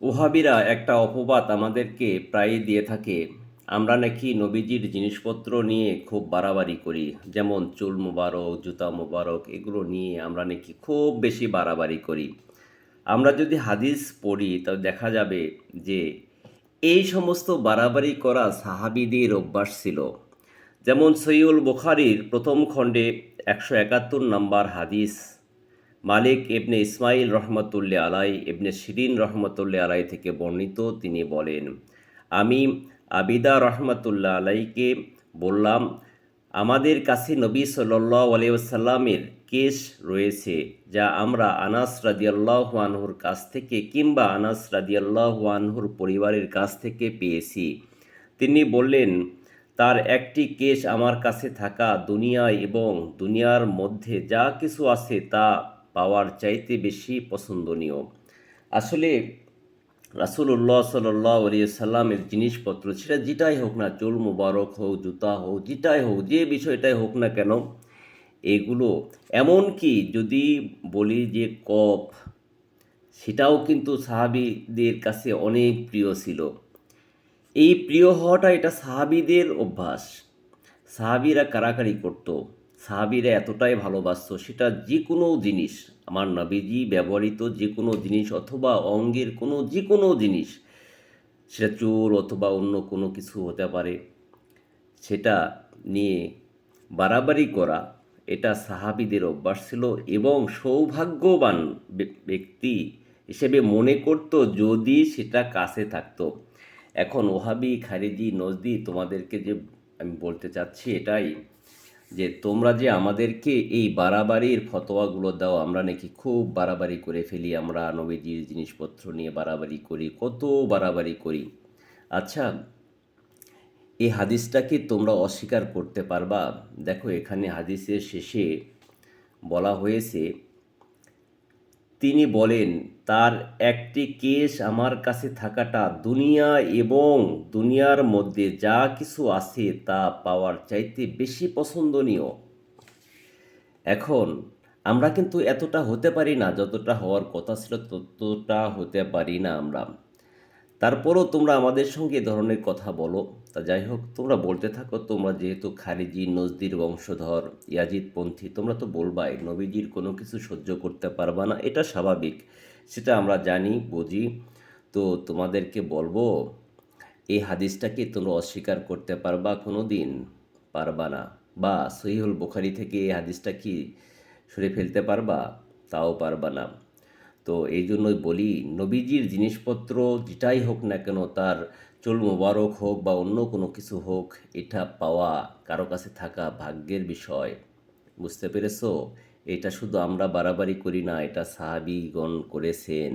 ওহাবিরা একটা অপবাদ আমাদেরকে প্রায়ই দিয়ে থাকে। আমরা নাকি নবীজির জিনিসপত্র নিয়ে খুব বাড়াবাড়ি করি, যেমন চুল মোবারক, জুতা মোবারক, এগুলো নিয়ে আমরা নাকি খুব বেশি বাড়াবাড়ি করি। আমরা যদি হাদিস পড়ি তবে দেখা যাবে যে এই সমস্ত বাড়াবাড়ি করা সাহাবিদের অভ্যাস ছিল। যেমন সৈয়ুল বুখারির প্রথম খণ্ডে একশো একাত্তর নম্বর হাদিস মালিক ইবনে ইসমাইল রহমতুল্লাহ আলাই, ইবনে শিরিন রহমতুল্লাহ আলাই থেকে বর্ণিত, তিনি বলেন, আমি আবিদা রহমতুল্লাহ আলাইকে বললাম, আমাদের কাছে নবী সাল্লাহ আলাইসাল্লামের কেস রয়েছে, যা আমরা আনাস রাদিয়াল্লাহ আনহুর কাছ থেকে কিংবা আনাস রাদিয়াল্লাহ আনহুর পরিবারের কাছ থেকে পেয়েছি। তিনি বললেন, তার একটি কেশ আমার কাছে থাকা দুনিয়ায় এবং দুনিয়ার মধ্যে যা কিছু আছে তা পাওয়ার চাইতে বেশি পছন্দনীয়। আসলে রাসুল্লাহ সাল্লাহ সাল্লামের জিনিসপত্র, সেটা যেটাই হোক না, চুল মুবারক হোক, জুতা হোক, যেটাই হোক, যে বিষয়টাই হোক না কেন, এগুলো এমন কি যদি বলি যে কপ সেটাও কিন্তু সাহাবিদের কাছে অনেক প্রিয় ছিল। এই প্রিয় হওয়াটা এটা সাহাবিদের অভ্যাস। সাহাবিরা কারাকারি করত। সাহাবিরা এতটাই ভালোবাসতো, সেটা যে কোনো জিনিস। আমার নবীজি ব্যবহৃত যে কোনো জিনিস অথবা অঙ্গের কোনো যে কোনো জিনিস, সেটা চোর অথবা অন্য কোনো কিছু হতে পারে, সেটা নিয়ে বাড়াবাড়ি করা, এটা সাহাবিদের অভ্যাস ছিল এবং সৌভাগ্যবান ব্যক্তি হিসেবে মনে করত যদি সেটা কাছে থাকতো। এখন ওহাবি খারিজি নজদি তোমাদেরকে যে আমি বলতে চাচ্ছি এটাই। যে তোমরা যে আমাদেরকে এই বাড়াবাড়ির ফতোয়াগুলো দাও, আমরা নাকি খুব বাড়াবাড়ি করে ফেলি, আমরা নবীজির জিনিসপত্র নিয়ে বাড়াবাড়ি করি, কত বাড়াবাড়ি করি। আচ্ছা এই হাদিসটাকে তোমরা অস্বীকার করতে পারবা। দেখো, এখানে হাদিসের শেষে বলা হয়েছে তিনি বলেন, তার একটি কেস আমার কাছে থাকাটা দুনিয়া এবং দুনিয়ার মধ্যে যা কিছু আছে তা পাওয়ার চাইতে বেশি পছন্দনীয়। এখন, আমরা কিন্তু এতটা হতে পারি না, যতটা হওয়ার কথা ছিল ততটা হতে পারি না আমরা। তারপরও তোমরা আমাদের সঙ্গে এ ধরনের কথা বলো। তা যাই হোক, তোমরা বলতে থাকো, তোমরা যেহেতু খারিজি, নজদির, বংশধর ইয়াজিদপন্থী তোমরা তো বলবাই, নবীজির কোনো কিছু সহ্য করতে পারবা না, এটা স্বাভাবিক। সেটা আমরা জানি, বুঝি। তো তোমাদেরকে বলব, এই হাদিসটাকে তোমরা অস্বীকার করতে পারবা কোনো দিন পারবা না। বা সহিহুল বুখারি থেকে এই হাদিসটা কি সরে ফেলতে পারবা? তাও পারবা না। তো এই জন্যই বলি, নবীজির জিনিসপত্র যেটাই হোক না কেন, তার চুল মোবারক হোক বা অন্য কোনো কিছু হোক, এটা পাওয়া, কারও কাছে থাকা ভাগ্যের বিষয়। বুঝতে পেরেছ? এটা শুধু আমরা বাড়াবাড়ি করি না, এটা সাহাবিগণ করেছেন।